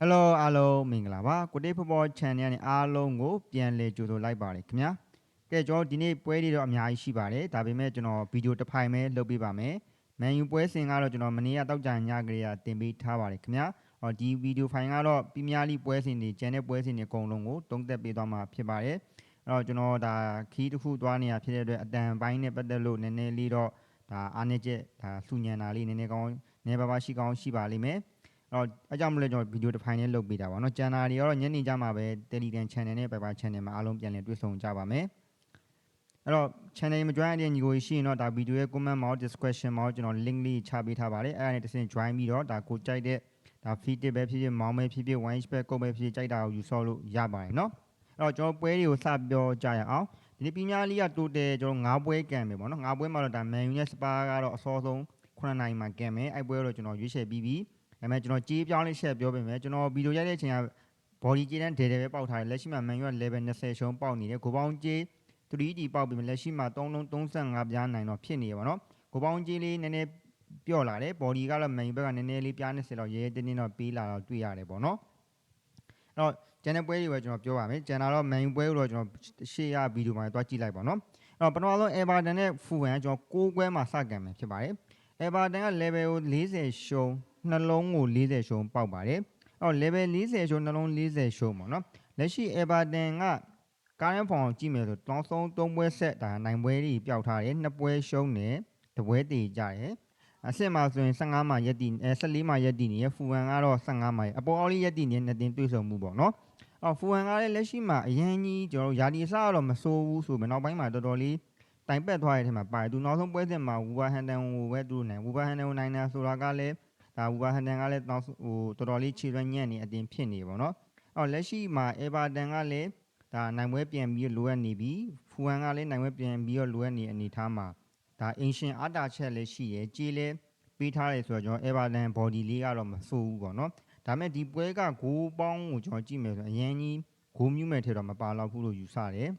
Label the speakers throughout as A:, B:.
A: Hello အားလုံးမင်္ဂလာပါကိုတေးဖော်ဖော် channel နဲ့အားလုံးကိုပြန်လည်ကြိုဆိုလိုက်ပါတယ်ခင်ဗျာကဲကျွန်တော်ဒီနေ့ပွဲတွေတော့အများကြီးရှိပါတယ်ဒါပေမဲ့ကျွန်တော်ဗီဒီယိုတစ်ဖိုင်ပဲလုပ်ပေးပါမယ်မန်ယူပွဲစဉ်ကတော့ကျွန်တော်မနေ့ကတောက်ကြညကလေးကတင်ပေးထားပါတယ်ခင်ဗျာဟောဒီဗီဒီယိုဖိုင်ကတော့ပီးမီးယားလိပွဲစဉ်တွေကျန်တဲ့ပွဲစဉ်တွေအကုန်လုံးကိုတုံးသက်ပေးသွားမှာဖြစ်ပါတယ်အဲ့တော့ကျွန်တော်ဒါခီးတစ်ခုသွားနေရဖြစ်တဲ့အတွက်အတန်ပိုင်းနဲ့ပတ်သက်လို့နည်းနည်းလေးတော့ဒါအားနည်းချက်ဒါစူညံတာလေးနည်းနည်းကောင်းနည်းပါးပါးရှိကောင်းရှိပါလိမ့်မယ်အဲ့ တော့အကြောင်းမလို့ကျွန်တော်ဗီဒီယိုတစ်ဖိုင်လေးလုပ်ပေးတာပါเนาะကျန်တာတွေကတော့ညနေကြမှာပဲ Telegram Channel နဲ့ Viber Channel မှာအားလုံးပြန်လည်တွေ့ဆုံကြပါမယ်အဲ့တော့ channel မ join တဲ့ညီကိုရှိရင်တော့ဒါဗီဒီယိုရဲ့ comment မှာ description မှာကျွန်တော် link လေးချပေးထားပါတယ်အဲ့ဒါနဲ့တစ်ဆင့် join ပြီးတော့ဒါကိုကြိုက်တဲ့ဒါ feed ပဲဖြစ်ဖြစ်မောင်းပဲဖြစ်ဖြစ် one back ကုတ်ပဲဖြစ်ဖြစ်ကြိုက်တာကိုယူဆော့လို့ရပါတယ်เนาะအဲ့တော့ကျွန်တော်ပွဲတွေကိုစပြောကြရအောင်ဒီနေ့ပီးမားလီက total ကျွန်တော်9ပွဲကန်မယ်ပေါ့နော်9ပွဲမှာတော့ဒါ Man U နဲ့ Spa ကတော့အစောဆုံး9နိုင်မှာကန်မယ်အဲ့ပွဲတော့ကျွန်တော်ရွေးချယ်ပြီးပြီ ဒါပေမဲ့ကျွန်တော်ကြေးပြောင်းလေးချက်ပြောပေးမယ်ကျွန်တော်ဗီဒီယိုရိုက်တဲ့အချိန်က body ကြေးတန်းဒေတယ်ပဲပေါက်ထားတယ်လက်ရှိမှာ man ရွက် level 20ရှုံးပေါက်နေတယ်ကိုပေါင်းကြေး 3D ပေါက်ပြီးမှလက်ရှိမှာ3လုံး35ပြားနိုင်တော့ဖြစ်နေရပါတော့ကိုပေါင်းကြေးလေးနည်းနည်းပြော့လာတယ် body ကတော့ man ဘက်ကနည်းနည်းလေးပြား20လောက်ရဲရဲတင်းတင်းတော့ပေးလာတော့တွေ့ရတယ်ပေါ့နော်အဲ့တော့ကျန်တဲ့ပွဲတွေပဲကျွန်တော်ပြောပါမယ်ကျန်တာတော့ man ပွဲကိုတော့ကျွန်တော်ရှေ့ရဗီဒီယိုမှာတွားကြည့်လိုက်ပါနော်အဲ့တော့ပထမဆုံး Everton နဲ့ Fulham ကျွန်တော်6ပွဲမှာစကန်မယ်ဖြစ်ပါတယ် Everton က level ကို40ရှုံး နှလုံးကို40ရှုံးပေါက်ပါတယ်။အော် level 40ရှုံးနှလုံး40ရှုံးပေါ့နော်။လက်ရှိ Everton ကကားရန်ဖောင်ကြည့်မယ်ဆိုတောင်းဆုံး3ပွဲဆက်ဒါနိုင်ပွဲတွေပျောက်ထားတယ်။2ပွဲရှုံးတယ်။တပွဲတည်ကြတယ်။အစ်စ်မှာဆိုရင်15မှာရက်တည်အဲ14မှာရက်တည်နေရဖူဝမ်ကတော့15မှာအပေါ်အောက်လေးရက်တည်နေနှစ်တင်တွေ့ဆုံမှုပေါ့နော်။အော်ဖူဝမ်ကလည်းလက်ရှိမှာအရန်ကြီးကျွန်တော်တို့ယာဒီအစကတော့မစိုးဘူးဆိုပေမဲ့နောက်ပိုင်းမှာတော်တော်လေးတိုင်ပက်သွားတဲ့ထဲမှာပါတယ်သူနောက်ဆုံးပွဲစဉ်မှာဝူဘာဟန်တန်ကိုပဲသူနိုင်ဝူဘာဟန်တန်ကိုနိုင်တာဆိုတာကလည်း ဒါဝူဘာဟန်တန်ကလည်းနောက်ဟိုတော်တော်လေးခြေရွက်ညံ့နေအတင်ဖြစ်နေပေါ့နော်အော်လက်ရှိမှာအေဗာတန်ကလည်းဒါနိုင်ပွဲပြန်ပြီးလိုအပ်နေပြီဖူဟန်ကလည်းနိုင်ပွဲပြန်ပြီးတော့လိုအပ်နေအနေထားမှာဒါအင်ရှင်အတာချက်လည်းရှိရယ်ကြေးလည်းပေးထားတယ်ဆိုတော့ကျွန်တော်အေဗာတန် body လေးကတော့မဆိုးဘူးပေါ့နော်ဒါမဲ့ဒီပွဲကဂိုးပေါင်းကိုကျွန်တော်ကြည့်မယ်ဆိုအရင်ကြီးဂိုးမြူးမဲ့ထဲတော့မပါတော့ဘူးလို့ယူဆတယ်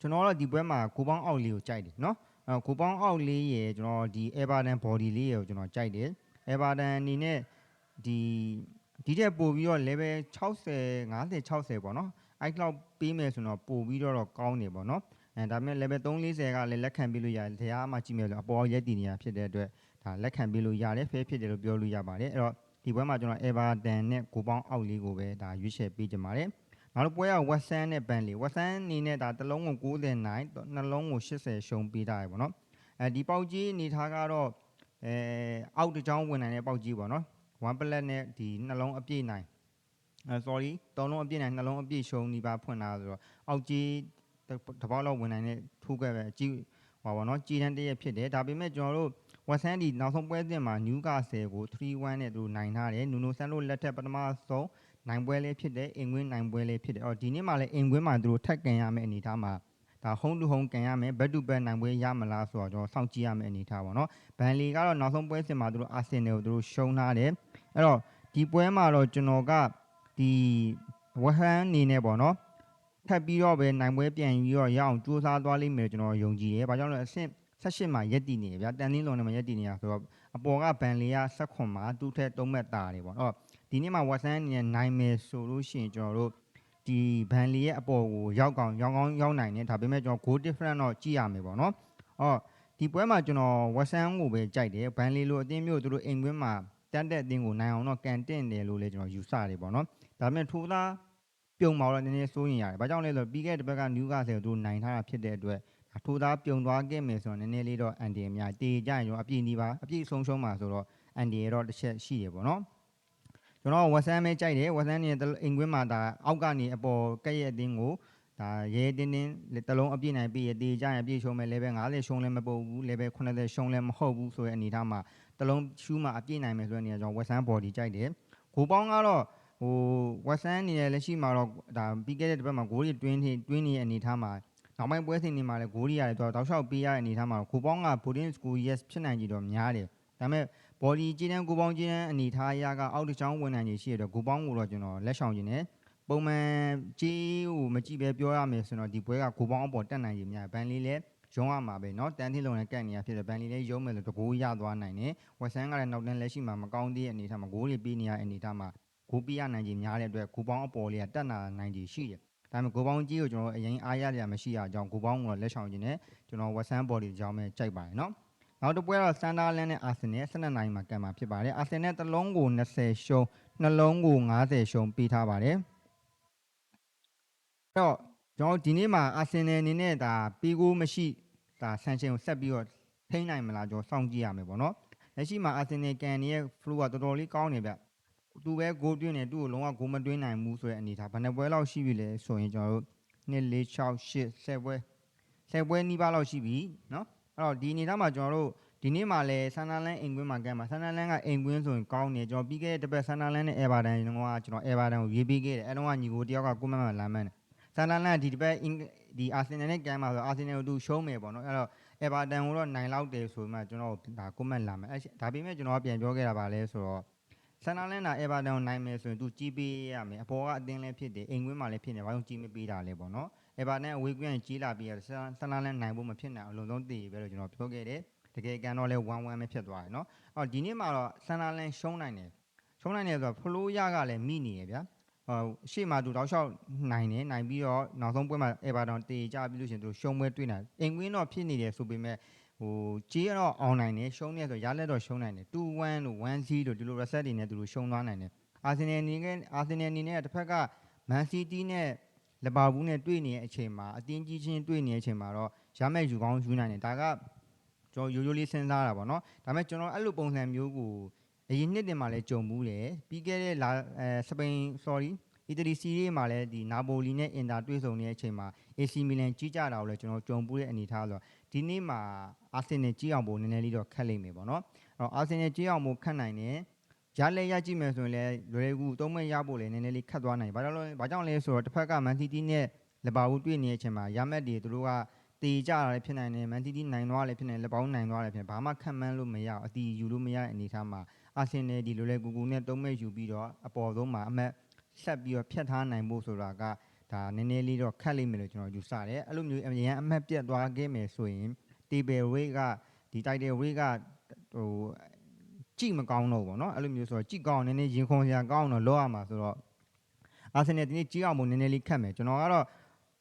A: ကျွန်တော်တော့ဒီပွဲမှာဂိုးပေါင်းအောက်လေးကိုကြိုက်တယ်နော်အဲဂိုးပေါင်းအောက်လေးရယ်ကျွန်တော်ဒီ Everton body လေးရယ်ကိုကျွန်တော်ကြိုက်တယ် Everton အနေနဲ့ဒီဒီတက်ပို့ပြီးတော့ level 60 50 60ပေါ့နော်အဲ့လောက်ပေးမယ်ဆိုတော့ပို့ပြီးတော့ကောင်းနေပေါ့နော်အဲဒါပေမဲ့ level 340ကလည်းလက်ခံပေးလို့ရတယ်တရားမှကြည့်မယ်ဆိုအပေါ်ရက်တည်နေတာဖြစ်တဲ့အတွက်ဒါလက်ခံပေးလို့ရတယ်ဖဲဖြစ်တယ်လို့ပြောလို့ရပါတယ်အဲ့တော့ဒီဘက်မှာကျွန်တော် Everton နဲ့ကိုပေါင်းအောက်လေးကိုပဲဒါရွေးချယ်ပေးကြပါတယ်နောက်တစ်ပွဲက West Ham နဲ့ Burnley West Ham အနေနဲ့ဒါတစ်လုံးကို90နိုင်နှလုံးကို80ရှုံးပေးတာရယ်ပေါ့နော်အဲဒီပေါက်ကြီးအနေထားကတော့ အဲအောက်တစ်ချောင်းဝင်နိုင်တဲ့ပေါက်ကြီးပေါ့နော်1 plat နဲ့ဒီနှလုံးအပြည့်နိုင်အဲ sorry သုံးလုံးအပြည့်နိုင်နှလုံးအပြည့်ရှုံးနေပါဖွင့်လာဆိုတော့အောက်ကြီးတပေါက်လောက်ဝင်နိုင်တဲ့ထိုးခဲ့ပဲအကြည့်ဟောပါတော့ကြည်တန်းတရက်ဖြစ်တယ်ဒါပေမဲ့ကျွန်တော်တို့ဝက်ဆန်ဒီနောက်ဆုံးပွဲစဉ်မှာနျူကာဆယ်ကို3-1နဲ့သူနိုင်ထားတယ်နူနိုဆန်တို့လက်ထက်ပထမဆုံးနိုင်ပွဲလေးဖြစ်တယ်အင်ကွင်းနိုင်ပွဲလေးဖြစ်တယ်အော်ဒီနေ့မှလည်းအင်ကွင်းမှာသူတို့ထက်ကန်ရမယ့်အနေအထားမှာ ဒါ home to home ကန်ရမယ် back to back နိုင်ပွဲရမလားဆိုတော့ကျွန်တော်စောင့်ကြည့်ရမယ့်အနေအထားပေါ့နော်ဘန်လီကတော့နောက်ဆုံးပွဲစဉ်မှာသူတို့အာဆင်နယ်ကိုသူတို့ရှုံးထားတယ်အဲ့တော့ဒီပွဲမှာတော့ကျွန်တော်ကဒီဝဟန်အနေနဲ့ပေါ့နော်ထပ်ပြီးတော့ပဲနိုင်ပွဲပြန်ပြီးတော့ရအောင်ကြိုးစားသွားလိမ့်မယ်ကျွန်တော်ယုံကြည်တယ်။ဘာကြောင့်လဲအဆင့်18မှာရက်တည်နေဗျာတန်တင်းလုံးနဲ့မှာရက်တည်နေတာဆိုတော့အပေါ်ကဘန်လီက16မှာသူ့ထက်3မှတ်တာတယ်ပေါ့။အော်ဒီနေ့မှာဝက်ဆန်အနေနဲ့နိုင်မယ်ဆိုလို့ရှိရင်ကျွန်တော်တို့ ဒီဘန်လီရဲ့အပေါ်ကိုရောက်ကောင်ရောင်းကောင်းရောက်နိုင်တယ်ဒါပေမဲ့ကျွန်တော် goal difference တော့ကြည့်ရမယ်ပေါ့နော်။အော်ဒီပွဲမှာကျွန်တော်ဝက်ဆန်ကိုပဲကြိုက်တယ်ဘန်လီလိုအသင်းမျိုးသူတို့အိမ်ကွင်းမှာတန်တဲ့အသင်းကိုနိုင်အောင်တော့ကန်တင်တယ်လို့လည်းကျွန်တော်ယူဆတယ်ပေါ့နော်။ဒါပေမဲ့ထိုးသားပြုံမှာတော့နည်းနည်းစိုးရင်ရတယ်။ဘာကြောင့်လဲဆိုတော့ပြီးခဲ့တဲ့ဘက်ကနျူကာဆယ်ကိုသူနိုင်ထားတာဖြစ်တဲ့အတွက်ထိုးသားပြုံသွားခဲ့မယ်ဆိုတော့နည်းနည်းလေးတော့အန်ဒီအများတေကြရင်ရောအပြည့်နီးပါအပြည့်ဆုံးရှုံးမှာဆိုတော့အန်ဒီရတော့တစ်ချက်ရှိရပေါ့နော် ကျွန်တော်ဝက်ဆန်မဲကြိုက်တယ်ဝက်ဆန်နေအိမ်ကွင်းမှာဒါအောက်ကနေအပေါ်ကက်ရဲ့အတင်းကိုဒါရဲတင်းတင်းတလုံးအပြည့်နိုင်ပြီးရတေကြရင်အပြည့်ရှုံးမယ် level 50ရှုံးလည်းမပုတ်ဘူး level 80ရှုံးလည်းမဟုတ်ဘူးဆိုတဲ့အနေထားမှာတလုံးရှူးမှာအပြည့်နိုင်မယ်ဆိုတဲ့နေရာကြောင့်ဝက်ဆန် body ကြိုက်တယ်ဂိုပေါင်းကတော့ဟိုဝက်ဆန်အနေနဲ့လက်ရှိမှာတော့ဒါပြီးခဲ့တဲ့တစ်ပတ်မှာဂိုးတွေတွင်းတွင်းနေတဲ့အနေထားမှာနောက်ပိုင်းပွဲစဉ်တွေမှာလည်းဂိုးတွေရတယ်တော့တောက်လျှောက်ပေးရတဲ့အနေထားမှာကိုပေါင်းက Bodin School yes ဖြစ်နိုင်ကြတော့များတယ် ဒါပေမဲ့ body ကြီးတန်းကိုပေါင်းကြီးတန်းအနေထားအရကအောက်တစ်ချောင်းဝင်နိုင်ကြီးရှိရတော့ကိုပေါင်းကိုတော့ကျွန်တော်လက်ဆောင်ခြင်းနဲ့ပုံမှန်ကြီးကိုမကြည့်ပဲပြောရမယ်ဆိုတော့ဒီပွဲကကိုပေါင်းအပေါ်တက်နိုင်ကြီးများဘန်လေးလည်းရုံးရမှာပဲเนาะတန်ထီလုံးနဲ့ကတ်နေရဖြစ်တယ်ဘန်လီလည်းရုံးမယ်လို့တကိုးရသွားနိုင်တယ်ဝက်ဆန်ကလည်းနောက်တန်းလက်ရှိမှာမကောင်းသေးတဲ့အနေထားမှာဂိုးလေးပေးနေရတဲ့အနေထားမှာ ဂိုးပြရနိုင်ခြင်းများတဲ့အတွက်ဂိုးပေါင်းအပေါ်လေးကတက်လာနိုင်ခြင်းရှိတယ်ဒါပေမဲ့ဂိုးပေါင်းကြီးကိုကျွန်တော်အရင်အားရရမရှိရအောင်ဂိုးပေါင်းကိုလက်ဆောင်ခြင်းနဲ့ကျွန်တော်ဝက်ဆန်ဘော်ဒီကြောင်းပဲကြိုက်ပါတယ်နော် နောက်တစ်ပွဲတော့စတန်ဒါလန်နဲ့အာဆင်နယ်12နိုင်မှာကန်မှာဖြစ်ပါတယ်အာဆင်နယ်တစ်လုံးကို20ရှုံးနှလုံးကို90ရှုံးပေးထားပါတယ်အဲ့တော့ကျွန်တော်ဒီနေ့မှာအာဆင်နယ်အနေနဲ့ဒါပေးကိုမရှိဒါဆန်ရှင်ကိုဆက်ပြီးတော့ထိန်းနိုင်မလားကျွန်တော်စောင့်ကြည့်ရမယ်ပေါ့နော်လက်ရှိမှာအာဆင်နယ်ကန်ရဲ့ flow ကတော်တော်လေးကောင်းနေဗျသူပဲ goal တွင်းနေသူ့ကိုလုံးဝ goal မတွင်းနိုင်ဘူးဆိုတဲ့အနေအထားဘယ်နှပွဲလောက်ရှိပြီလဲဆိုရင်ကျွန်တော်တို့2 4 6 8 7ပွဲ7ပွဲနီးပါးလောက်ရှိပြီနော် အဲ့တော့ဒီအနေထားမှာကျွန်တော်တို့ဒီနေ့မှလည်းဆန်နာလန်အိမ်ကွင်းမှာကမ်းမှာဆန်နာလန်ကအိမ်ကွင်းဆိုရင်ကောင်းနေကျွန်တော်ပြီးခဲ့တဲ့တစ်ပတ်ဆန်နာလန်နဲ့အေဗာတန်ကျွန်တော်ကကျွန်တော်အေဗာတန်ကိုရေးပေးခဲ့တယ်အဲ့တော့ကညီကိုတယောက်ကကိုမန့်မန့်လာမှန်းတယ်ဆန်နာလန်ကဒီတစ်ပတ်အင်္ဂဒီအာဆင်နယ်နဲ့ကမ်းမှာဆိုအာဆင်နယ်ကိုသူရှုံးမယ်ပေါ့နော်အဲ့တော့အေဗာတန်ကိုတော့နိုင်လောက်တယ်ဆိုမှကျွန်တော်ဒါကိုမန့်လာမယ်အဲ့ဒါပေမဲ့ကျွန်တော်ကပြန်ပြောခဲ့တာပါလဲဆိုတော့ဆန်နာလန်ကအေဗာတန်ကိုနိုင်မယ်ဆိုရင်သူကြီးပေးရမယ်အပေါ်ကအတင်းလည်းဖြစ်တယ်အိမ်ကွင်းမှာလည်းဖြစ်နေဘာလို့ကြီးမပေးတာလဲပေါ့နော် ။ Ever နဲ့ away ကွင်းကြီးလာပြီးတော့ဆန်းလန်းလန်းနိုင်ဖို့မဖြစ်နိုင်အောင်အလုံးစုံတည်ပဲလို့ကျွန်တော်ပြောခဲ့တယ်။တကယ်ကန်တော့လဲ1-1ပဲဖြစ်သွားတယ်နော်။အော်ဒီနေ့မှာတော့ဆန်းလန်းလန်းရှုံးနိုင်တယ်။ရှုံးနိုင်တယ်ဆိုတော့ flow ရကလည်းမိနေရဗျာ။ဟိုရှေ့မှာသူတောက်လျှောက်နိုင်တယ်နိုင်ပြီးတော့နောက်ဆုံးပွဲမှာ Everton တေကြပြီးလို့ရှင်သူရှုံးပွဲတွေ့နိုင်အင်ကွင်းတော့ဖြစ်နေတယ်ဆိုပေမဲ့ဟိုကြေးတော့အောင်နိုင်တယ်ရှုံးနေဆိုရလက်တော့ရှုံးနိုင်တယ်2-1လို့1-0လို့ဒီလို reset တွေနဲ့သူတို့ရှုံးသွားနိုင်တယ်အာဆင်နယ်အနေနဲ့အာဆင်နယ်အနေနဲ့တစ်ဖက်က Man City နဲ့ လီဗာပူးနဲ့တွေ့နေတဲ့အချိန်မှာအတင်းကြီးချင်းတွေ့နေတဲ့အချိန်မှာတော့ရမဲ့ယူကောင်းယူနိုင်တယ်ဒါကကျွန်တော်ရိုးရိုးလေးစဉ်းစားတာပေါ့နော်ဒါပေမဲ့ကျွန်တော်အဲ့လိုပုံစံမျိုးကိုအရင်နှစ်တင်မှာလည်းကြုံဘူးတယ်ပြီးခဲ့တဲ့လာအဲစပိန် sorry အီတလီစီးရီးမှာလည်းဒီနာပိုလီနဲ့အင်တာတွေ့ဆုံနေတဲ့အချိန်မှာ AC မီလန်ကြီးကြတာကိုလည်းကျွန်တော်ကြုံဘူးတဲ့အနေထားဆိုတော့ဒီနေ့မှာအာဆင်နယ်ကြီးအောင်ဖို့နည်းနည်းလေးတော့ခက်လိမ့်မယ်ပေါ့နော်အဲ့တော့အာဆင်နယ်ကြီးအောင်ဖို့ခက်နိုင်တယ် ရလဲရကြည့်မယ်ဆိုရင်လည်းလွယ်ကူသုံးမဲ့ရဖို့လည်းနည်းနည်းလေးခက်သွားနိုင်ဘာကြောင့်လဲဘာကြောင့်လဲဆိုတော့တစ်ဖက်ကမန်စီးတီးနဲ့လီဗာပူးတွေ့နေတဲ့အချိန်မှာရမက်တွေသူတို့ကတေကြတာလည်းဖြစ်နိုင်တယ်မန်တီတီနိုင်သွားလည်းဖြစ်နိုင်လက်ပေါင်းနိုင်သွားလည်းဖြစ်ဘာမှခံမှန်းလို့မရအောင်အတီးယူလို့မရတဲ့အနေအထားမှာအာဆင်နယ်ဒီလိုလဲကူကူနဲ့သုံးမဲ့ယူပြီးတော့အပေါ်ဆုံးမှာအမတ်ဆက်ပြီးတော့ဖြတ်ထားနိုင်ဖို့ဆိုတာကဒါနည်းနည်းလေးတော့ခက်လိမ့်မယ်လို့ကျွန်တော်ယူဆတယ်အဲ့လိုမျိုးအရင်အမတ်ပြတ်သွားခဲ့မယ်ဆိုရင် table weight ကဒီ title weight ကဟို ကြည့်မကောင်းတော့ဘူးပေါ့နော်အဲ့လိုမျိုးဆိုတော့ကြည့်ကောင်းနည်းနည်းရင်ခုန်စရာကောင်းတော့လောရမှာဆိုတော့အာဆင်နယ်ဒီနေ့ကြည့်အောင်မို့နည်းနည်းလေးခက်မယ်ကျွန်တော်ကတော့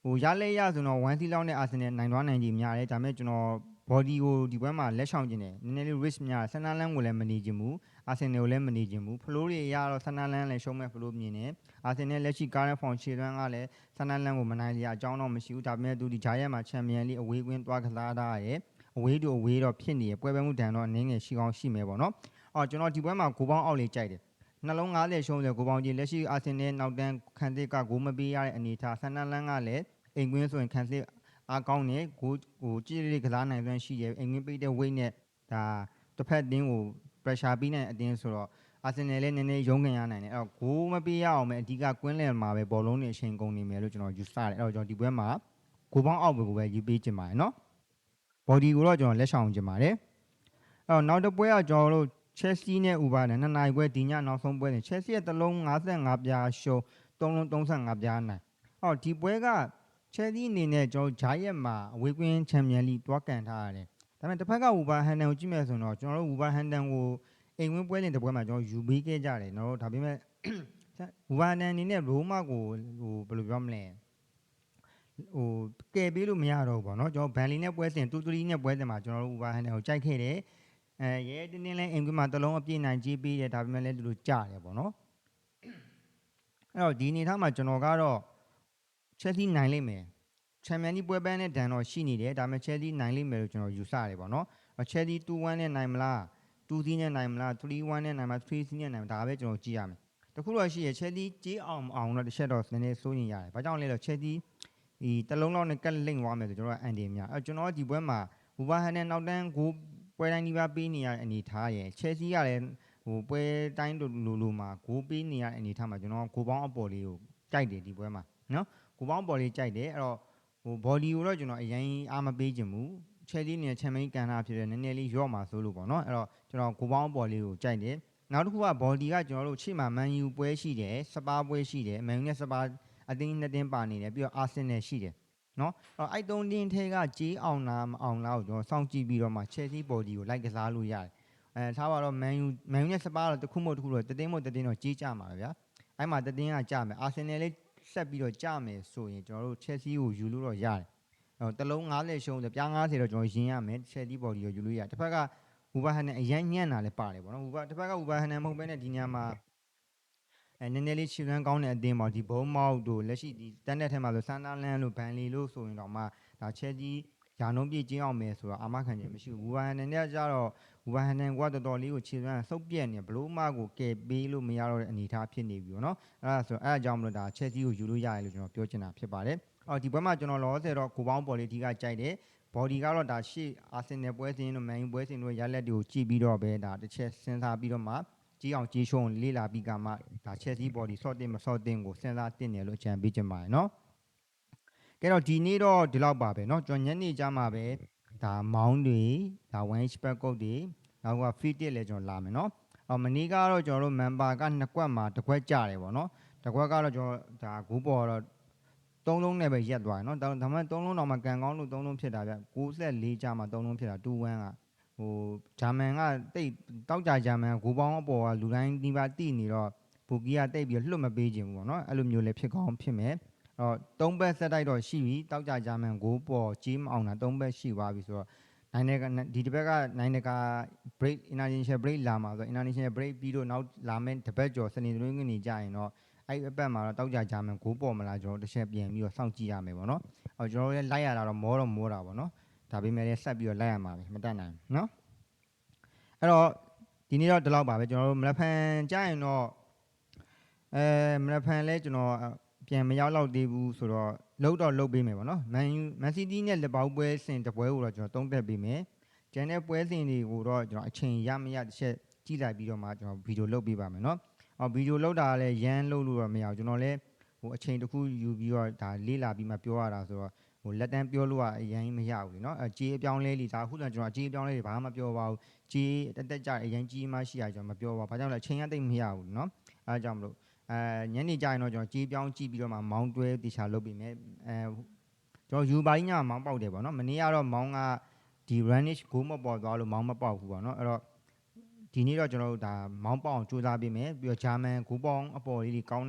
A: ဟိုရလဲရဆိုတော့1 C လောက်နဲ့အာဆင်နယ်နိုင်သွားနိုင်ကြီးများတယ်ဒါပေမဲ့ကျွန်တော် body ကိုဒီဘက်မှာလက်ဆောင်ကျင်တယ်နည်းနည်းလေး risk များဆန်နာလန်ကိုလည်းမနေချင်ဘူးအာဆင်နယ်ကိုလည်းမနေချင်ဘူး flow တွေရတော့ဆန်နာလန်လည်းရှုံးမဲ့ flow မြင်တယ်အာဆင်နယ်လက်ရှိ current form ခြေသွမ်းကလည်းဆန်နာလန်ကိုမနိုင်ရအကြောင်းတော့မရှိဘူးဒါပေမဲ့သူဒီဂျာရက်မှာ champion လေးအဝေးကွင်းသွားကစားတာရဲ့အဝေးတူအဝေးတော့ဖြစ်နေရပွဲပဲမှုတန်တော့အနည်းငယ်ရှိကောင်းရှိမယ်ပေါ့နော် အော်ကျွန်တော်ဒီပွဲမှာဂိုးပေါင်းအောက်လေးကြိုက်တယ်နှလုံး90ရှုံးတယ်ဂိုးပေါင်းကြီးလက်ရှိအာဆင်နယ်နောက်တန်းခံသစ်ကဂိုးမပေးရတဲ့အနေထားဆန်နာလန်ကလည်းအိမ်ကွင်းဆိုရင်ခံစစ်အားကောင်းနေကိုဟိုကြည့်လေးကစားနိုင်စွမ်းရှိတယ်အိမ်ကွင်းပိတ်တဲ့ weight နဲ့ဒါတစ်ဖက်တင်းကို pressure ပြီးနိုင်အတင်းဆိုတော့အာဆင်နယ်လည်းနည်းနည်းရုန်းကန်ရနိုင်တယ်အဲ့တော့ဂိုးမပေးရအောင်ပဲအဓိကကွင်းလယ်မှာပဲဘောလုံးတွေအချိန်ကုန်နေမယ်လို့ကျွန်တော်ယူဆတယ်အဲ့တော့ကျွန်တော်ဒီပွဲမှာဂိုးပေါင်းအောက်ပဲကိုပဲယူပေးချင်ပါတယ်နော် body ကိုတော့ကျွန်တော်လက်ဆောင်ချင်ပါတယ်အဲ့တော့နောက်တစ်ပွဲကကျွန်တော်တို့ Chelsea နဲ့ Uber နဲ့နှစ်နိုင်ပွဲဒီညနောက်ဆုံးပွဲနေ Chelsea ရဲ့တလုံး55ပြားရှုံး3လုံး35ပြားနိုင်အော်ဒီပွဲကချယ်ဆီအနေနဲ့ကျွန်တော်ဂျာရက်မှာအဝေးကွင်းချန်ပီယံလိတွားကန်ထားရတယ်။ဒါပေမဲ့တစ်ဖက်ကဝူဘာဟန်တန်ကိုကြည့်မယ်ဆိုတော့ကျွန်တော်တို့ဝူဘာဟန်တန်ကိုအိမ်ဝင်းပွဲစဉ်တစ်ပွဲမှာကျွန်တော်ယူပေးခဲ့ကြတယ်နော်ဒါပေမဲ့ဝူဘာဟန်တန်အနေနဲ့ရိုးမကိုဟိုဘယ်လိုပြောမလဲဟိုကယ်ပေးလို့မရတော့ဘူးပေါ့နော်ကျွန်တော်ဘန်လီနဲ့ပွဲစဉ်တူတူလီနဲ့ပွဲစဉ်မှာကျွန်တော်တို့ဝူဘာဟန်တန်ကိုကြိုက်ခဲ့တယ်။ အဲရဲတင်းတင်းလဲအိမ်ကွင်းမှာတလုံးအပြည့်နိုင်ကြီးပေးတယ်ဒါပေမဲ့လည်းသူတို့ကြားတယ်ပေါ့နော်။အဲ့တော့ဒီအနေထားမှာကျွန်တော်ကတော့ချက်စီနိုင်လိမ့်မယ်ချန်ပီယံလိပွဲပန်းနဲ့ဒန်တော့ရှိနေတယ်ဒါပေမဲ့ချက်စီနိုင်လိမ့်မယ်လို့ကျွန်တော်ယူဆရတယ်ပေါ့နော်ချက်စီ2-1နဲ့နိုင်မလား2-3နဲ့နိုင်မလား3-1နဲ့နိုင်မလား3-3နဲ့နိုင်မလားဒါပဲကျွန်တော်ကြည့်ရမယ်တခုတော့ရှိရချက်စီကြီးအောင်မအောင်တော့တစ်ချက်တော့နည်းနည်းစိုးရင်ရတယ်ဘာကြောင့်လဲတော့ချက်စီဒီတလုံးလောက်နဲ့ကက်လိမ့်သွားမယ်ဆိုကျွန်တော်ကအန်ဒီများအဲကျွန်တော်ဒီပွဲမှာဘူဘာဟန်နဲ့နောက်တန်းကို ပွဲတိုင်းဒီပါပေးနေရတဲ့အနေထားရယ်ချက်စီကလည်းဟိုပွဲတိုင်းလိုလိုမှာဂိုးပေးနေရတဲ့အနေထားမှာကျွန်တော်ဂိုးပေါင်းအပေါ်လေးကိုကြိုက်တယ်ဒီပွဲမှာနော်ကိုပေါင်းဘော်လေးကြိုက်တယ်အဲ့တော့ဟိုဘော်ဒီကိုတော့ကျွန်တော်အရင်အားမပေးခြင်းဘူးချယ်လေးနဲ့ချန်မင်းကန်တာဖြစ်တဲ့နည်းနည်းလေးရော့မှာဆိုလို့ပေါ့နော်အဲ့တော့ကျွန်တော်ကိုပေါင်းဘော်လေးကိုကြိုက်တယ်နောက်တစ်ခုကဘော်ဒီကကျွန်တော်တို့ရှေ့မှာမန်ယူပွဲရှိတယ်စပါးပွဲရှိတယ်မန်ယူနဲ့စပါးအသင်းနှစ်တင်းပါနေတယ်ပြီးတော့အာဆင်နယ်ရှိတယ် နော်အဲ့တော့အဲ့သုံးတင်းထဲကကြေးအောင်လားမအောင်လားကိုကျွန်တော်စောင့်ကြည့်ပြီးတော့မှချယ်ဆီဘော်ဒီကိုလိုက်ကစားလို့ရတယ်အဲထားပါတော့မန်ယူမန်ယူနဲ့စပါးတော့တစ်ခုမဟုတ်တစ်ခုတော့တတင်းမဟုတ်တတင်းတော့ကြေးကြမှာပဲဗျာအဲ့မှာတတင်းကကြမယ်အာဆင်နယ်လေးဆက်ပြီးတော့ကြမယ်ဆိုရင်ကျွန်တော်တို့ Chelsea ကိုယူလို့တော့ရတယ်အဲ့တော့တလုံး90ရှုံးဆိုပြား90တော့ကျွန်တော်ရင်ရမယ် Chelsea body ကိုယူလို့ရတယ်တစ်ဖက်ကဝူဘာဟန်နဲ့အရန်ညံ့တာလည်းပါတယ်ပေါ့နော်ဝူဘာတစ်ဖက်ကဝူဘာဟန်နဲ့မဟုတ်ဘဲနဲ့ဒီညမှာ အဲနည်းနည်းလေးခြေလန်းကောင်းတဲ့အသင်းပေါ့ဒီဘုံမောက်တို့လက်ရှိဒီတန်တက်ထဲမှာဆိုဆန်နာလန်တို့ဘန်လီလို့ဆိုရင်တော့မှဒါ Chelsea ယာနုံးပြည့်ကျင်းအောင်မယ်ဆိုတော့အာမခံချက်မရှိဘူးဝူဘာဟန်နဲ့ကြတော့ဝူဘာဟန်နန်ကတော်တော်လေးကိုခြေစွမ်းဆုပ်ပြက်နေဘလို့မကိုကယ်ပေးလို့မရတော့တဲ့အနေအထားဖြစ်နေပြီပေါ့နော်အဲ့ဒါဆိုအဲ့အကြောင်းမလို့ဒါချက်စီကိုယူလို့ရတယ်လို့ကျွန်တော်ပြောချင်တာဖြစ်ပါတယ်အော်ဒီဘက်မှာကျွန်တော်လောဆယ်တော့ကိုပေါင်းပေါ်လေးအဓိကကြိုက်တယ်ဘော်ဒီကတော့ဒါရှေ့အာဆင်နယ်ပွဲစဉ်တို့မန်ယူပွဲစဉ်တို့ရလက်တွေကိုကြည့်ပြီးတော့ပဲဒါတစ်ချက်စဉ်းစားပြီးတော့မှ ကြီးအောင်ကြီးရှုံးလေးလာပြီးကမှဒါချက်စီဘော်ဒီဆော့တင်မဆော့တင်ကိုစဉ်းစားတင်တယ်လို့အကြံပေးချင်ပါတယ်နော်ကဲတော့ဒီနေ့တော့ဒီလောက်ပါပဲเนาะကျွန်တော်ညနေကြမှာပဲဒါမောင်းတွေဒါ one spec code တွေ နောက်က feed တစ်လည်းကျွန်တော်လာမယ်เนาะအော်မနေ့ကတော့ကျွန်တော်တို့ member ကနှစ်ကွက်မှာတစ်ကွက်ကြတယ်ပေါ့เนาะတစ်ကွက်ကတော့ကျွန်တော်ဒါဂူပေါ်တော့သုံးလုံးနဲ့ပဲရက်သွားတယ်เนาะဒါဒါမှသုံးလုံးတော့မှကန်ကောင်းလို့သုံးလုံးဖြစ်တာဗျ64ကြာမှသုံးလုံးဖြစ်တာ21က ဟိုဂျာမန်ကတိတ်တောက်ကြဂျာမန်ဂိုးပေါင်းအပေါ်ကလူတိုင်းဒီပါတိနေတော့ဘူကီကတိတ်ပြီးလွတ်မပေးခြင်းဘူးပေါ့နော်အဲ့လိုမျိုးလည်းဖြစ်ကောင်းဖြစ်မယ်အဲ့တော့၃ဘက်ဆက်တိုက်တော့ရှိပြီတောက်ကြဂျာမန်ဂိုးပေါ်ကြီးမအောင်တာ၃ဘက်ရှိသွားပြီဆိုတော့နိုင်တဲ့ဒီတစ်ဘက်ကနိုင်တဲ့က break international break လာမှာဆိုတော့ international break ပြီးတော့နောက်လာမယ့်တစ်ပတ်ကျော်စနေနေ့ကနေကြာရင်တော့အဲ့အပတ်မှာတော့တောက်ကြဂျာမန်ဂိုးပေါ်မလားကျွန်တော်တစ်ချက်ပြန်ပြီးတော့စောင့်ကြည့်ရမယ်ပေါ့နော်အဲ့ကျွန်တော်ရဲ့လိုက်ရတာတော့မောတော့မောတာပေါ့နော် ဒါပေမဲ့လည်းဆက်ပြီးတော့လိုက်ရမှာပဲမတတ်နိုင်ဘူးနော်။အဲ့တော့ဒီနေ့တော့ဒီလောက်ပါပဲကျွန်တော်တို့မလဖန်ကြာရင်တော့အဲမလဖန်လဲကျွန်တော်ပြန်မရောက်တော့သေးဘူးဆိုတော့လုံးတော့လုံးပေးမယ်ပေါ့နော်။မန်ယူမန်စီးတီးနဲ့လက်ပေါင်းပွဲစဉ်တပွဲကိုတော့ကျွန်တော်သုံးသက်ပေးမယ်။ကျန်တဲ့ပွဲစဉ်တွေကိုတော့ကျွန်တော်အချိန်ရမရတစ်ချက်ကြည့်လိုက်ပြီးတော့မှကျွန်တော်ဗီဒီယိုလုပ်ပေးပါမယ်နော်။အော်ဗီဒီယိုလုပ်တာလည်းရမ်းလုပ်လို့တော့မရဘူးကျွန်တော်လည်းဟိုအချိန်တစ်ခုယူပြီးတော့ဒါလေးလာပြီးမှပြောရတာဆိုတော့ ဟိုလက်တန်းပြောလို့ကအရင်မရဘူးလीเนาะအကြေးအပြောင်းလဲလီဒါအခုလည်းကျွန်တော်အကြေးအပြောင်းလဲတွေဘာမှမပြောပါဘူးကြေးတက်တက်ကြအရင်ကြီးမှရှိရကျွန်တော်မပြောပါဘူးဘာကြောင့်လဲအချိန်ကတိတ်မရဘူးเนาะအဲဒါကြောင့်မလို့အဲညနေကျရင်တော့ကျွန်တော်ကြေးပြောင်းကြည့်ပြီးတော့မှမောင်းတွဲတေချာလုပ်ပြီးမယ်အဲကျွန်တော်ယူပါကြီးညမောင်းပေါက်တယ်ပေါ့เนาะမနေ့ကတော့မောင်းကဒီ runish ဂိုးမပေါ်သွားလို့မောင်းမပေါက်ဘူးပေါ့เนาะအဲ့တော့ဒီနေ့တော့ကျွန်တော်တို့ဒါမောင်းပေါအောင်စူးစမ်းပေးမယ်ပြီးတော့ဂျာမန်ဂိုးပေါင်းအပေါ်လေးတွေကောင်း